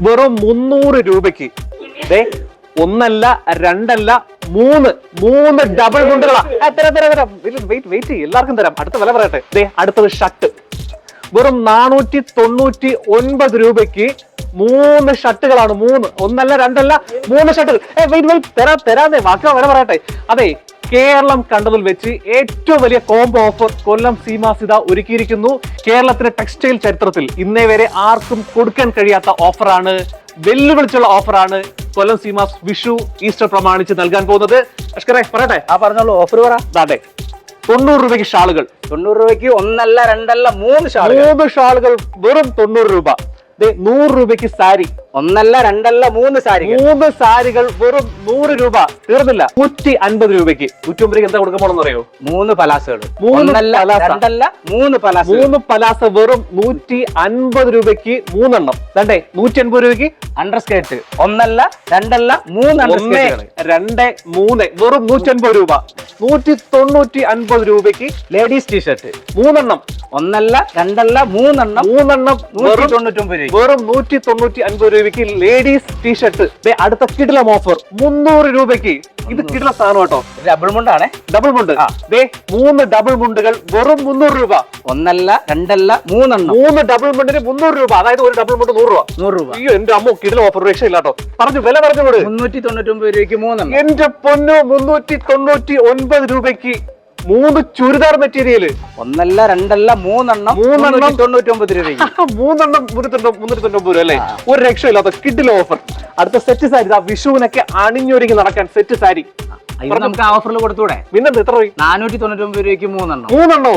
വെറും മുന്നൂറ് രൂപയ്ക്ക്. ദേ ഒന്നല്ല രണ്ടല്ല മൂന്ന്. മൂന്ന് ഡബിൾ മുണ്ടുകളാ വെയിറ്റ് എല്ലാവർക്കും തരാം. അടുത്ത വില പറയട്ടെ. ദേ അടുത്തത് ഷർട്ട്. വെറും നാനൂറ്റി തൊണ്ണൂറ്റി ഒൻപത് രൂപയ്ക്ക് മൂന്ന് ഷർട്ടുകളാണ് മൂന്ന്. ഒന്നല്ല രണ്ടല്ല മൂന്ന് ഷർട്ടുകൾ ഏ വെയിറ്റ് വെയിറ്റ് തരാ തരാന്നേ വാക്ക് വേണം പറയട്ടെ. അതെ കേരളം കണ്ടതിൽ വെച്ച് ഏറ്റവും വലിയ കോംബോ ഓഫർ കൊല്ലം സീമാസിത ഒരുക്കിയിരിക്കുന്നു. കേരളത്തിന്റെ ടെക്സ്റ്റൈൽ ചരിത്രത്തിൽ ഇന്നേ വരെ ആർക്കും കൊടുക്കാൻ കഴിയാത്ത ഓഫറാണ് വെല്ലുവിളിച്ചുള്ള ഓഫറാണ് കൊല്ലം സീമാസ് വിഷു ഈസ്റ്റർ പ്രമാണിച്ച് നൽകാൻ പോകുന്നത്. അഷ്കറെ പറയട്ടെ. ആ പറഞ്ഞോളൂ ഓഫർ പറ. ദാട്ടെ തൊണ്ണൂറ് രൂപയ്ക്ക് ഷാളുകൾ. തൊണ്ണൂറ് രൂപയ്ക്ക് ഒന്നല്ല രണ്ടല്ല മൂന്ന് ഷാളുകൾ. മൂന്ന് ഷാളുകൾ വെറും തൊണ്ണൂറ് രൂപ. നൂറ് രൂപയ്ക്ക് സാരി. ഒന്നല്ല രണ്ടല്ല മൂന്ന് സാരികൾ. മൂന്ന് സാരികൾ വെറും നൂറ് രൂപ. തീർന്നില്ല. നൂറ്റി അൻപത് രൂപയ്ക്ക്. നൂറ്റി ഒമ്പതിലേക്ക് എന്താ കൊടുക്കുമ്പോഴെന്ന് അറിയോ? മൂന്ന് പലാസകൾ. മൂന്നല്ല ഒന്നല്ല രണ്ടല്ല മൂന്ന് പലാസ മൂന്ന് പലാസ വെറും നൂറ്റി അൻപത് രൂപയ്ക്ക് മൂന്നെണ്ണം. രണ്ടേ നൂറ്റി അൻപത് രൂപയ്ക്ക്? അണ്ടർ സ്കേർട്ട് ഒന്നല്ല രണ്ടല്ല മൂന്ന് അണ്ടർസ്കേറ്റ് ഒന്ന് രണ്ട് മൂന്ന്. വെറും നൂറ്റി അൻപത് രൂപ. നൂറ്റി തൊണ്ണൂറ്റി അൻപത് രൂപയ്ക്ക് ലേഡീസ് ടീഷർട്ട്. മൂന്നെണ്ണം. ഒന്നല്ല രണ്ടല്ല മൂന്നെണ്ണം. മൂന്നെണ്ണം നൂറ്റി തൊണ്ണൂറ്റി ഒമ്പത് രൂപ വെറും നൂറ്റി തൊണ്ണൂറ്റി അൻപത് രൂപയ്ക്ക് ലേഡീസ് ടീഷർട്ട് അടുത്ത കിടിലം ഓഫർ മുന്നൂറ് രൂപയ്ക്ക്. ഇത് കിടില സാധനം കേട്ടോ. ഡബിൾ മുണ്ടാണേ ഡബിൾ മുണ്ട്. ദേ മൂന്ന് ഡബിൾ മുണ്ടുകൾ വെറും മുന്നൂറ് രൂപ. ഒന്നല്ല രണ്ടല്ല മൂന്നെണ്ണം. മൂന്ന് ഡബിൾ മുണ്ടിന് മുന്നൂറ് രൂപ. അതായത് ഒരു ഡബിൾ മുണ്ട് നൂറ് രൂപ. നൂറ് രൂപ. അയ്യോ എന്റെ അമ്മ കിടല ഓഫർ രക്ഷയില്ല കേട്ടോ പറഞ്ഞു വില പറഞ്ഞു കൊടുക്കും മുന്നൂറ്റി തൊണ്ണൂറ്റൊമ്പത് രൂപയ്ക്ക് മൂന്നെണ്ണം. എന്റെ പൊന്നു മുന്നൂറ്റി തൊണ്ണൂറ്റി ഒൻപത് രൂപയ്ക്ക് മൂന്ന് ചുരിദാർ മെറ്റീരിയൽ. ഒന്നല്ല രണ്ടല്ല മൂന്നെണ്ണം മൂന്നെണ്ണം. തൊണ്ണൂറ്റൊമ്പത് രൂപ മൂന്നെണ്ണം മുന്നൂറ്റി രൂപ അല്ലേ? ഒരു രക്ഷയില്ലാത്ത കിഡിലെ ഓഫർ. അടുത്ത സെറ്റ് സാരി ആ വിഷുവിനൊക്കെ അണിഞ്ഞൊരുങ്ങി നടക്കാൻ സെറ്റ് സാരി ഇത് നമുക്ക് ആ ഓഫറിൽ കൊടുത്തൂടെ? പിന്നെ എത്ര നാനൂറ്റി തൊണ്ണൂറ്റൊമ്പത് രൂപയ്ക്ക് മൂന്നെണ്ണം. മൂന്നെണ്ണോ?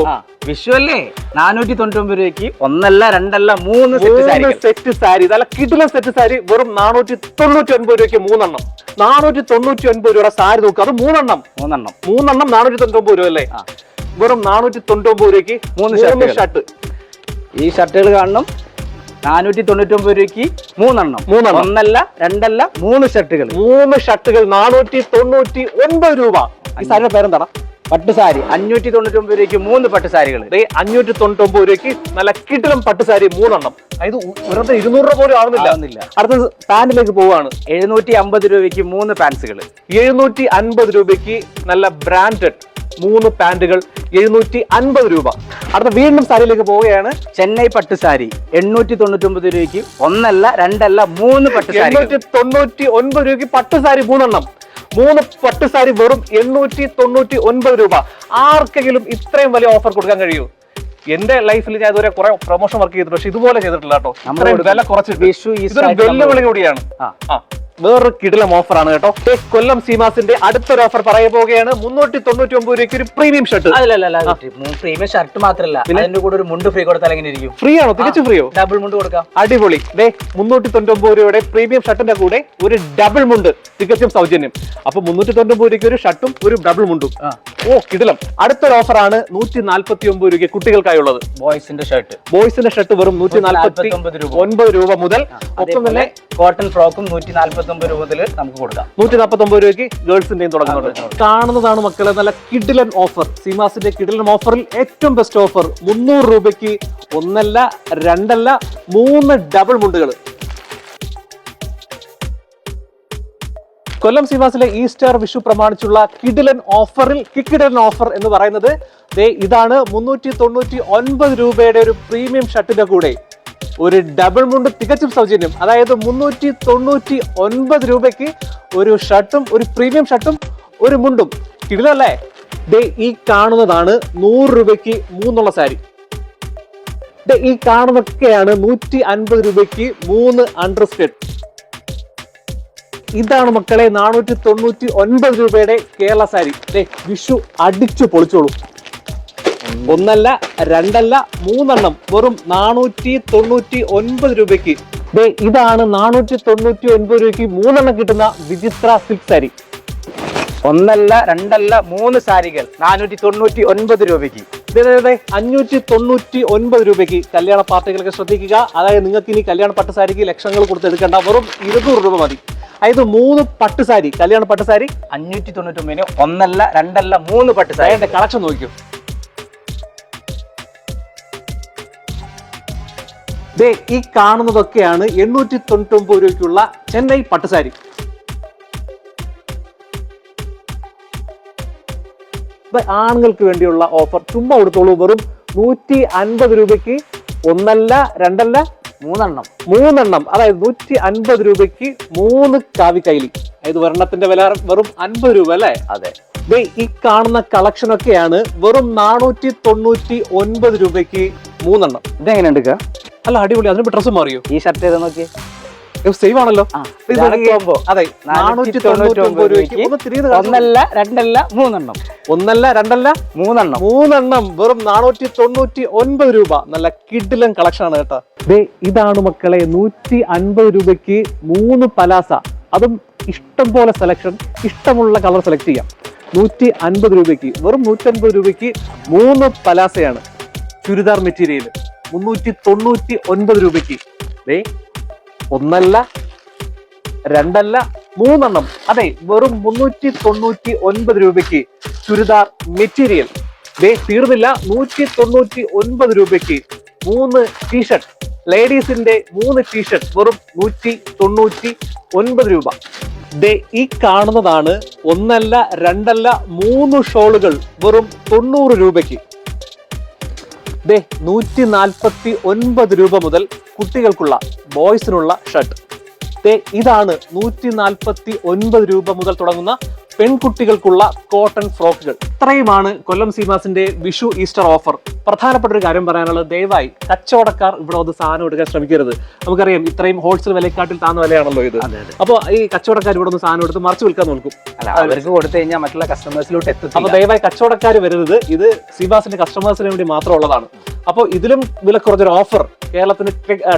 വിഷു അല്ലേ നാനൂറ്റി തൊണ്ണൂറ്റൊമ്പത് രൂപയ്ക്ക് ഒന്നല്ല രണ്ടല്ല മൂന്ന് സെറ്റ് സാരി ഇതല്ല കിടില സെറ്റ് സാരി വെറും നാനൂറ്റി തൊണ്ണൂറ്റി ഒൻപത് രൂപയ്ക്ക് മൂന്നെണ്ണം. നാനൂറ്റി തൊണ്ണൂറ്റി ഒൻപത് രൂപയുടെ സാരി നോക്കുക അത് മൂന്നെണ്ണം. മൂന്നെണ്ണം. മൂന്നെണ്ണം നാനൂറ്റി തൊണ്ണൂറ്റി ഒമ്പത് രൂപ അല്ലേ. വെറും നാനൂറ്റി തൊണ്ണൂറ്റി ഒമ്പത് രൂപയ്ക്ക് മൂന്ന് ഷർട്ട് ഈ ഷർട്ടുകൾ കാണണം. നാനൂറ്റി തൊണ്ണൂറ്റൊമ്പത് രൂപയ്ക്ക് മൂന്നെണ്ണം. മൂന്നെണ്ണം. ഒന്നല്ല രണ്ടല്ല മൂന്ന് ഷർട്ടുകൾ. മൂന്ന് ഷർട്ടുകൾ നാനൂറ്റി തൊണ്ണൂറ്റി ഒൻപത് രൂപ. ഈ സാരിയുടെ പേരെന്താണ്? പട്ട് അഞ്ഞൂറ്റി തൊണ്ണൂറ്റി ഒമ്പത് രൂപയ്ക്ക് മൂന്ന് പട്ടുസാരികൾ അഞ്ഞൂറ്റി തൊണ്ണൂറ്റി ഒമ്പത് രൂപയ്ക്ക് നല്ല കിട്ടിലും പട്ടുസാരി മൂന്നെണ്ണം. അതായത് വെറുതെ ഇരുന്നൂറ് രൂപ പോലും ആവുന്നില്ല. ആവുന്നില്ല. അടുത്തത് പാന്റിലേക്ക് പോവുകയാണ് എഴുന്നൂറ്റി അമ്പത് രൂപയ്ക്ക് മൂന്ന് പാൻസുകൾ എഴുന്നൂറ്റി അൻപത് രൂപയ്ക്ക് നല്ല ബ്രാൻഡഡ് മൂന്ന് പാന്റുകൾ എഴുന്നൂറ്റി അൻപത് രൂപ. അടുത്ത വീണ്ടും സാരിയിലേക്ക് പോവുകയാണ് ചെന്നൈ പട്ടുസാരി സാരി. എണ്ണൂറ്റി തൊണ്ണൂറ്റൊമ്പത് രൂപയ്ക്ക് ഒന്നല്ല രണ്ടല്ല മൂന്ന് പട്ടുസാരി തൊണ്ണൂറ്റി ഒൻപത് രൂപയ്ക്ക് പട്ടുസാരി മൂന്നെണ്ണം. മൂന്ന് പട്ടുസാരി വെറും എണ്ണൂറ്റി തൊണ്ണൂറ്റി ഒൻപത് രൂപ. ആർക്കെങ്കിലും ഇത്രയും വലിയ ഓഫർ കൊടുക്കാൻ കഴിയൂ? എന്റെ ലൈഫിൽ ഞാൻ ഇതുവരെ കുറെ പ്രൊമോഷൻ വർക്ക് ചെയ്തിട്ടുണ്ട് പക്ഷെ ഇതുപോലെ ചെയ്തിട്ടില്ല കേട്ടോ. വില കുറച്ച് വെല്ലുവിളി കൂടിയാണ്. ആ. വേറൊരു കിടിലം ഓഫറാണ് കേട്ടോ. കൊല്ലം സീമാസിന്റെ അടുത്തൊരു ഓഫർ പറയാൻ പോവുകയാണ്. മുന്നൂറ്റി തൊണ്ണൂറ്റി ഒമ്പത് രൂപയ്ക്ക് ഒരു പ്രീമിയം ഷർട്ട് പ്രീമിയം ഷർട്ട് മാത്രമല്ല അതിന്റെ കൂടെ ഒരു മുണ്ട് ഫ്രീ കൊടുത്താൽ എങ്ങനെ ഇരിക്കും? ഫ്രീ ആണോ തികച്ചും ഫ്രീയോ? ഡബിൾ മുണ്ട് കൊടുക്കാം. അടിപൊളി. ദേ മുന്നൂറ്റി തൊണ്ണൂറ്റി ഒമ്പത് രൂപയുടെ പ്രീമിയം ഷർട്ടിന്റെ കൂടെ ഒരു ഡബിൾ മുണ്ട്. തികച്ചും സൗജന്യം. അപ്പൊ മുന്നൂറ്റി തൊണ്ണൂറ്റി രൂപയ്ക്ക് ഒരു ഷർട്ടും ഒരു ഡബിൾ മുണ്ടും. ഓ കിടിലം. അടുത്തൊരു ഓഫറാണ് നൂറ്റി നാൽപ്പത്തി ഒമ്പത് രൂപയ്ക്ക് കുട്ടികൾക്കായുള്ളത്. ബോയ്സിന്റെ ഷർട്ട് ബോയ്സിന്റെ ഷർട്ട് വെറും നൂറ്റി നാൽപ്പത്തി 149 രൂപ. ഒൻപത് രൂപ മുതൽ ഒപ്പം തന്നെ കോട്ടൺ ഫ്രോക്കും നൂറ്റി നാല്പത്തി ഒമ്പത് രൂപത്തിൽ നമുക്ക് കൊടുക്കാം. നൂറ്റി രൂപയ്ക്ക് ഗേൾസിന്റെയും തുടങ്ങുന്നുണ്ട് കാണുന്നതാണ് മക്കളെ നല്ല കിഡിലൻ ഓഫർ. സീമാസിന്റെ കിഡിലൻ ഓഫറിൽ ഏറ്റവും ബെസ്റ്റ് ഓഫർ മുന്നൂറ് രൂപയ്ക്ക് ഒന്നല്ല രണ്ടല്ല മൂന്ന് ഡബിൾ മുണ്ടുകൾ. കൊല്ലം സീമാസിലെ ഈസ്റ്റർ വിഷു പ്രമാണിച്ചുള്ള കിഡിലൻ ഓഫറിൽ കിക്കിഡൻ ഓഫർ എന്ന് പറയുന്നത് ദേ ഇതാണ് മുന്നൂറ്റി തൊണ്ണൂറ്റി ഒൻപത് രൂപയുടെ ഒരു പ്രീമിയം ഷർട്ടിന്റെ കൂടെ. ഒരു ഡബിൾ മുണ്ട് തികച്ചും സൗജന്യം. അതായത് മുന്നൂറ്റി തൊണ്ണൂറ്റി ഒൻപത് രൂപയ്ക്ക് ഒരു ഷർട്ടും ഒരു പ്രീമിയം ഷർട്ടും ഒരു മുണ്ടും. കിടിലല്ലേ? ഡേ ഈ കാണുന്നതാണ് നൂറ് രൂപയ്ക്ക് മൂന്നുള്ള സാരി. ഡേ ഈ കാണുന്നൊക്കെയാണ് നൂറ്റി അൻപത് രൂപയ്ക്ക് മൂന്ന് അണ്ടർ സ്കേർട്ട് ഇതാണ് മക്കളെ നാനൂറ്റി തൊണ്ണൂറ്റി ഒൻപത് രൂപയുടെ കേരള സാരി. ദേ വിഷു അടിച്ചു പൊളിച്ചോളൂ. ഒന്നല്ല രണ്ടല്ല മൂന്നെണ്ണം വെറും നാനൂറ്റി തൊണ്ണൂറ്റി ഒൻപത് രൂപയ്ക്ക് ഇതാണ് നാനൂറ്റി തൊണ്ണൂറ്റി ഒൻപത് രൂപയ്ക്ക് മൂന്നെണ്ണം കിട്ടുന്ന വിചിത്ര സിൽക്ക് സാരി. ഒന്നല്ല രണ്ടല്ല മൂന്ന് സാരികൾ നാനൂറ്റി തൊണ്ണൂറ്റി ഒൻപത് രൂപയ്ക്ക്. ദേ, അഞ്ഞൂറ്റി തൊണ്ണൂറ്റി ഒൻപത് രൂപയ്ക്ക് കല്യാണ പാർട്ടികളൊക്കെ ശ്രദ്ധിക്കുക. അതായത് നിങ്ങൾക്ക് ഇനി കല്യാണ പട്ട് സാരിക്ക് ലക്ഷങ്ങൾ കൊടുത്ത് എടുക്കേണ്ട. വെറും ഇരുന്നൂറ് രൂപ മതി. അതായത് മൂന്ന് പട്ട് സാരി കല്യാണ പട്ട് സാരി അഞ്ഞൂറ്റി തൊണ്ണൂറ്റി ഒമ്പതിന് ഒന്നല്ല രണ്ടല്ല മൂന്ന് പട്ട് സാരി. കളക്ഷൻ നോക്കിയോ ദേ ഈ കാണുന്നതൊക്കെയാണ് എണ്ണൂറ്റി തൊണ്ണൂറ്റൊമ്പത് രൂപയ്ക്കുള്ള ചെന്നൈ പട്ടുസാരി. ആണുങ്ങൾക്ക് വേണ്ടിയുള്ള ഓഫർ. ചുമ്മാ കൊടുത്തോളൂ വെറും നൂറ്റി അൻപത് രൂപയ്ക്ക് ഒന്നല്ല രണ്ടല്ല മൂന്നെണ്ണം. മൂന്നെണ്ണം അതായത് നൂറ്റി അൻപത് രൂപയ്ക്ക് മൂന്ന് കാവി കൈലി അതായത് ഒരെണ്ണത്തിന്റെ വില വെറും അൻപത് രൂപ അല്ലേ? അതെ. ഈ കാണുന്ന കളക്ഷൻ ഒക്കെയാണ് വെറും നാനൂറ്റി തൊണ്ണൂറ്റി ഒൻപത് രൂപയ്ക്ക് മൂന്നെണ്ണം. ഇതെങ്ങനെ എടുക്കുക അല്ല അടിപൊളി. അതിന് ഡ്രസ്സ് മാറിയോ? ഈ ഷർട്ട് ഏതാ നോക്കി സെയിം ആണല്ലോ. അതെ നാനൂറ്റി തൊണ്ണൂറ്റി ഒമ്പത് രൂപയ്ക്ക് ഒന്നല്ല രണ്ടല്ല മൂന്നെണ്ണം. ഒന്നല്ല രണ്ടല്ല? മൂന്നെണ്ണം. മൂന്നെണ്ണം. വെറും നാനൂറ്റി തൊണ്ണൂറ്റി ഒൻപത് രൂപ. നല്ല കിഡിലൻ കളക്ഷൻ ആണ് കേട്ടോ. ദേ ഇതാണ് മക്കളെ നൂറ്റി അൻപത് രൂപയ്ക്ക് മൂന്ന് പലാസ. അതും ഇഷ്ടം പോലെ സെലക്ഷൻ ഇഷ്ടമുള്ള കളർ സെലക്ട് ചെയ്യാം. നൂറ്റി അൻപത് രൂപയ്ക്ക് വെറും നൂറ്റി അൻപത് രൂപയ്ക്ക് മൂന്ന് പലാസയാണ് ചുരിദാർ മെറ്റീരിയൽ മുന്നൂറ്റി തൊണ്ണൂറ്റി ഒൻപത് രൂപയ്ക്ക്. ദേ ഒന്നല്ല രണ്ടല്ല മൂന്നെണ്ണം. അതെ വെറും മുന്നൂറ്റി തൊണ്ണൂറ്റി ഒൻപത് രൂപയ്ക്ക് ചുരിദാർ മെറ്റീരിയൽ. ദേ തീർന്നില്ല നൂറ്റി തൊണ്ണൂറ്റി ഒൻപത് രൂപയ്ക്ക് മൂന്ന് ടീഷർട്ട് ലേഡീസിന്റെ മൂന്ന് ടീഷർട്ട് വെറും നൂറ്റി തൊണ്ണൂറ്റി ഒൻപത് രൂപ. ദേ ഈ കാണുന്നതാണ് ഒന്നല്ല രണ്ടല്ല മൂന്ന് ഷോളുകൾ വെറും തൊണ്ണൂറ് രൂപയ്ക്ക്. ദേ നൂറ്റി നാൽപ്പത്തി ഒൻപത് രൂപ മുതൽ കുട്ടികൾക്കുള്ള ബോയ്സിനുള്ള ഷർട്ട്. ദേ ഇതാണ് നൂറ്റി നാൽപ്പത്തി ഒൻപത് രൂപ മുതൽ തുടങ്ങുന്ന പെൺകുട്ടികൾക്കുള്ള കോട്ടൺ ഫ്രോക്കുകൾ. ഇത്രയുമാണ് കൊല്ലം സീമാസിന്റെ വിഷു ഈസ്റ്റർ ഓഫർ. പ്രധാനപ്പെട്ട ഒരു കാര്യം പറയാനുള്ളത് ദയവായി കച്ചവടക്കാർ ഇവിടെ വന്ന് സാധനം എടുക്കാൻ ശ്രമിക്കരുത്. നമുക്കറിയാം ഇത്രയും ഹോൾസെയിൽ വിലക്കാട്ടിൽ താന്ന വിലയാണല്ലോ ഇത്. അപ്പോൾ ഈ കച്ചവടക്കാർ ഇവിടെ നിന്ന് സാധനം എടുത്ത് മറിച്ച് വിൽക്കാൻ നോക്കും. അവർക്ക് കൊടുത്തു കഴിഞ്ഞാൽ മറ്റുള്ള കസ്റ്റമേഴ്സിലോട്ട് അപ്പൊ അപ്പോൾ ദയവായി കച്ചവടക്കാർ വരുന്നത് ഇത് സിബാസിന്റെ കസ്റ്റമേഴ്സിന് വേണ്ടി മാത്രം ഉള്ളതാണ് അപ്പോൾ ഇതിലും വില കുറഞ്ഞൊരു ഓഫർ കേരളത്തിന്റെ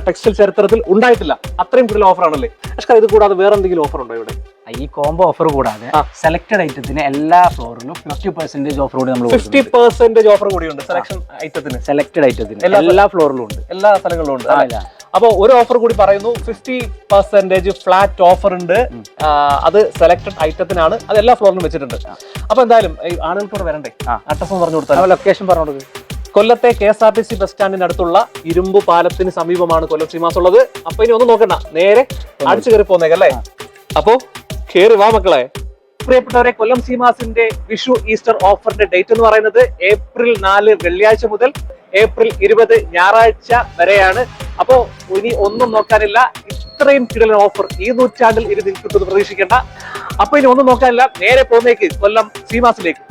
ടെക്സ്റ്റൈൽ ചരിത്രത്തിൽ ഉണ്ടായിട്ടില്ല. അത്രയും കൂടുതൽ ഓഫർ ആണല്ലേ? അഷ്ക ഇത് കൂടാതെ വേറെ എന്തെങ്കിലും ഓഫർ ഉണ്ടോ ഇവിടെ? ഈ കോംബോ ഓഫർ കൂടാതെ. സെലക്ടഡ് ഐറ്റത്തിന് എല്ലാ ഫ്ലോറിലും ഫിഫ്റ്റി പെർസെന്റേജ് ഓഫർ കൂടി നമ്മൾ ഫിഫ്റ്റി പെർസെന്റേജ് ഓഫർ കൂടി ഉണ്ട് സെലക്ഷൻ ഐറ്റത്തിന് സെലക്ടഡ് ഐറ്റത്തിന് എല്ലാ- ഫ്ലോറിലും ഉണ്ട്. എല്ലാ സ്ഥലങ്ങളിലും ഉണ്ട് അപ്പോൾ അപ്പൊ ഒരു ഓഫർ കൂടി പറയുന്നു ഫിഫ്റ്റി പെർസെന്റേജ് ഫ്ലാറ്റ് ഓഫർ ഉണ്ട്. അത് സെലക്ടഡ് ഐറ്റത്തിനാണ് അത് എല്ലാ ഫ്ലോറിലും വെച്ചിട്ടുണ്ട്. അപ്പൊ എന്തായാലും ഈ ആളുകൾക്ക് ഇവിടെ വരണ്ടേ? ആ. അഡ്രസ് പറഞ്ഞു കൊടുത്താൽ ലൊക്കേഷൻ പറഞ്ഞു കൊടുക്കുക കൊല്ലത്തെ K S R T C bus സ്റ്റാൻഡിന് അടുത്തുള്ള ഇരുമ്പു പാലത്തിന് സമീപമാണ് കൊല്ലം ശ്രീമാസ് ഉള്ളത്. അപ്പൊ ഇനി ഒന്ന് നോക്കണ്ട നേരെ അടിച്ചു കയറി പോന്നേക്കല്ലേ അപ്പോ കേറി വാ മക്കളെ. പ്രിയപ്പെട്ടവരെ കൊല്ലം സീമാസിന്റെ വിഷു ഈസ്റ്റർ ഓഫറിന്റെ ഡേറ്റ് എന്ന് പറയുന്നത് ഏപ്രിൽ നാല് വെള്ളിയാഴ്ച മുതൽ ഏപ്രിൽ ഇരുപത് ഞായറാഴ്ച വരെയാണ്. അപ്പോ ഇനി ഒന്നും നോക്കാനില്ല. ഇത്രയും കിടലൻ ഓഫർ ഈ നൂറ്റാണ്ടിൽ ഇനി നിൽക്കുന്നത് പ്രതീക്ഷിക്കേണ്ട. അപ്പൊ ഇനി ഒന്നും നോക്കാനില്ല. നേരെ പോകുന്നേക്ക് കൊല്ലം സീമാസിലേക്ക്.